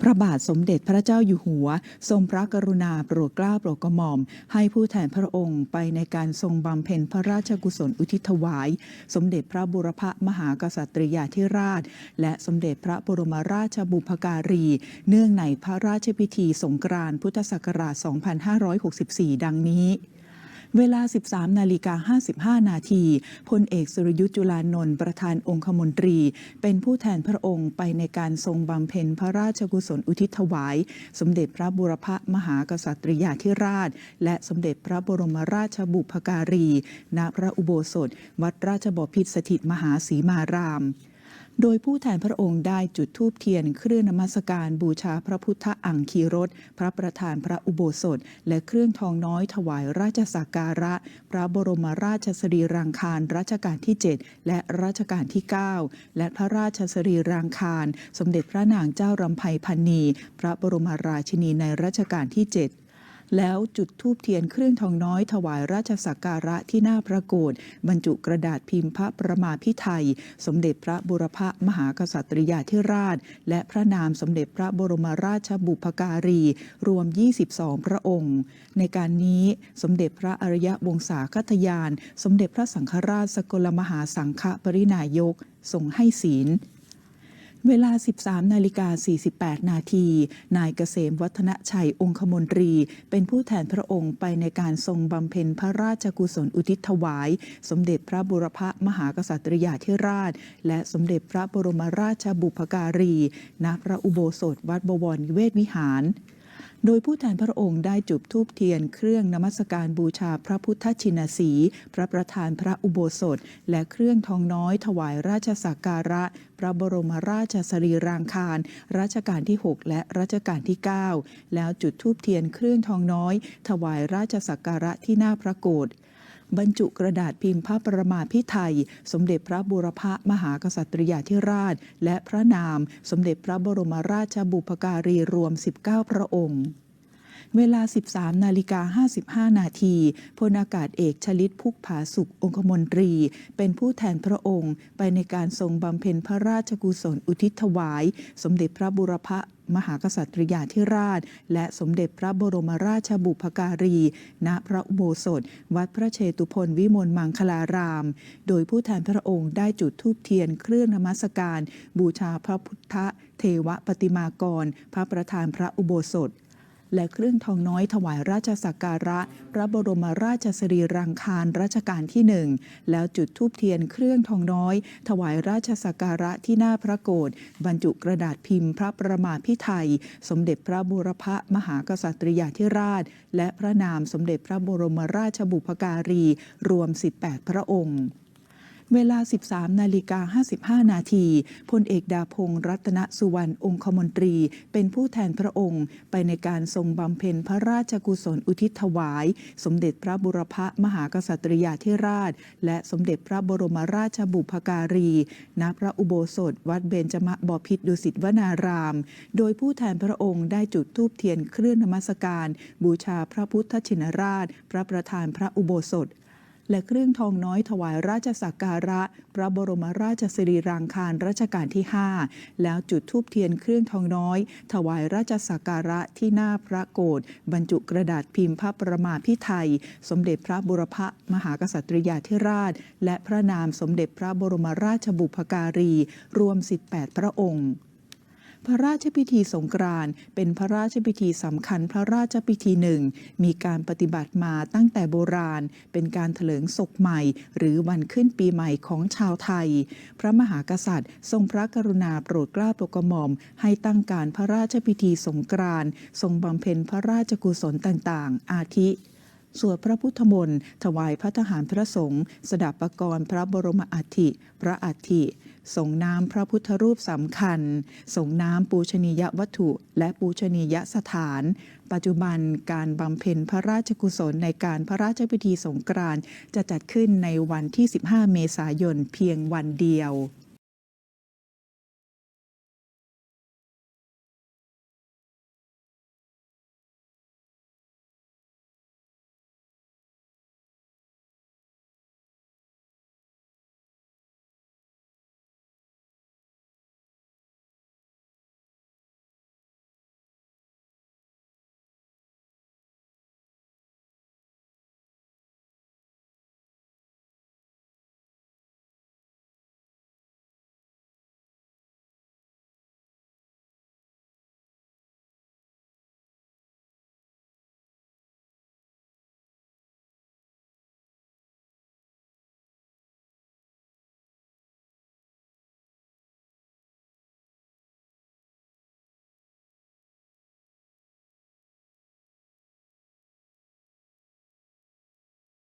พระบาทสมเด็จพระเจ้าอยู่หัว ทรงพระกรุณาโปรดเกล้าโปรดกระหม่อม ให้ผู้แทนพระองค์ไปในการทรงบำเพ็ญพระราชกุศลอุทิศถวาย สมเด็จพระบุรพมหากษัตริยาธิราช และสมเด็จพระบรมราชบุพการี เนื่องในพระราชพิธีสงกรานต์พุทธศักราช 2564 ดังนี้ เวลา 13 นาฬิกา 55 นาทีพลเอกสุรยุทธ์จุลานนท์ประธานองคมนตรี เป็นผู้แทนพระองค์ไปในการทรงบำเพ็ญพระราชกุศลอุทิศถวาย สมเด็จพระบุรพมหากษัตริยาธิราช และสมเด็จพระบรมราชบุพการี ณ พระอุโบสถ วัดราชบพิตรสถิตมหาสีมาราม โดยผู้แทนพระองค์ได้จุดธูปเทียนเครื่องนมัสการบูชาพระพุทธอังคีรสพระประธานพระอุโบสถ และเครื่องทองน้อยถวายราชสักการะ พระบรมราชสรีรางคารรัชกาลที่ 7 และรัชกาลที่ 9 และพระราชสรีรางคาร สมเด็จพระนางเจ้ารำไพพันนี พระบรมราชินีในรัชกาลที่ 7 แล้วจุดธูปเทียนเครื่องทองน้อยถวายราชสักการะที่หน้าพระโกศบรรจุกระดาษพิมพ์พระประมาพิไทย สมเด็จพระบุรพมหากษัตริยาธิราช และพระนามสมเด็จพระบรมราชบุพการี รวม 22 พระองค์ ในการนี้สมเด็จพระอริยวงศาคตยาน สมเด็จพระสังฆราชสกลมหาสังฆปรินายกทรงให้ศีล เวลา 13 นาฬิกา 48 นาที นายเกษมวัฒนชัยองคมนตรี เป็นผู้แทนพระองค์ไปในการทรงบำเพ็ญพระราชกุศลอุทิศถวาย สมเด็จพระบุรพมหากษัตริยาธิราช และสมเด็จพระบรมราชบุพการี ณ พระอุโบสถวัดบวรนิเวศวิหาร โดยผู้แทนพระองค์ได้จุดธูปเทียนเครื่องนมัสการบูชาพระพุทธชินสี พระประธานพระอุโบสถ และเครื่องทองน้อยถวายราชสักการะ พระบรมราชสรีรางคารรัชกาลที่ 6 และรัชกาลที่ 9 แล้วจุดทูปเทียนเครื่องทองน้อย ถวายราชสักการะที่หน้าพระโกศ บรรจุกระดาษพิมพ์พระประมาพิไทย สมเด็จพระบุรพมหากษัตริยาธิราช และพระนาม สมเด็จพระบรมราชบุพการีรวม 19 พระองค์ เวลา 13 นาฬิกา 55 นาทีพลอากาศเอกชลิตพุกผาสุของคมนตรี เป็นผู้แทนพระองค์ ไปในการทรงบำเพ็ญพระราชกุศลอุทิศถวาย สมเด็จพระบุรพมหากษัตริยาธิราช และสมเด็จพระบรมราชบุพการี ณ พระอุโบสถ วัดพระเชตุพนวิมลมังคลาราม โดยผู้แทนพระองค์ได้จุดธูปเทียนเครื่องนมัสการ บูชาพระพุทธเทวปฏิมากร พระประธานพระอุโบสถ และเครื่องทองน้อยถวายราชสักการะ พระบรมราชสรีรังคารรัชกาลที่หนึ่งแล้วจุดธูปเทียนเครื่องทองน้อย ถวายราชสักการะที่หน้าพระโกศบรรจุกระดาษพิมพ์พระประมาพิไทย สมเด็จพระบุรพมหากษัตริยาธิราช และพระนามสมเด็จพระบรมราชบุพการี รวม 18 พระองค์ เวลา 13 นาฬิกา 55 นาทีพลเอกดาพงศ์รัตนสุวรรณองคมนตรี เป็นผู้แทนพระองค์ ไปในการทรงบำเพ็ญพระราชกุศลอุทิศถวาย สมเด็จพระบุรพมหากษัตริยาธิราช และสมเด็จพระบรมราชบุพการี ณ พระอุโบสถ วัดเบญจมบพิตรดุสิตวนาราม โดยผู้แทนพระองค์ได้จุดธูปเทียนเครื่องนมัสการ บูชาพระพุทธชินราช พระประธานพระอุโบสถ และเครื่องทองน้อยถวายราชสักการะ พระบรมราชสรีรางคารรัชกาลที่ 5 แล้วจุดธูปเทียนเครื่องทองน้อย ถวายราชสักการะที่หน้าพระโกศบรรจุกระดาษพิมพ์พระประมาพิไทย สมเด็จพระบุรพมหากษัตริยาธิราช และพระนามสมเด็จพระบรมราชบุพการี รวม 18 พระองค์ พระราชพิธีสงกรานต์เป็นพระราชพิธีสำคัญพระราชพิธีหนึ่ง มีการปฏิบัติมาตั้งแต่โบราณ เป็นการเถลิงศกใหม่ หรือวันขึ้นปีใหม่ของชาวไทย พระมหากษัตริย์ ทรงพระกรุณาโปรดเกล้าโปรดกระหม่อม ให้ตั้งการพระราชพิธีสงกรานต์ทรงบำเพ็ญพระราชกุศลต่างๆ อาทิ สวดพระพุทธมนต์ถวายพระทหารพระสงฆ์สดับประกรณ์พระบรมอัฐิ พระอัฐิส่งน้ำพระพุทธรูปสำคัญ ส่งน้ำปูชนียวัตถุ และปูชนียสถาน ปัจจุบันการบำเพ็ญพระราชกุศลในการพระราชพิธีสงกรานต์จะจัดขึ้นในวันที่ 15 เมษายนเพียงวันเดียว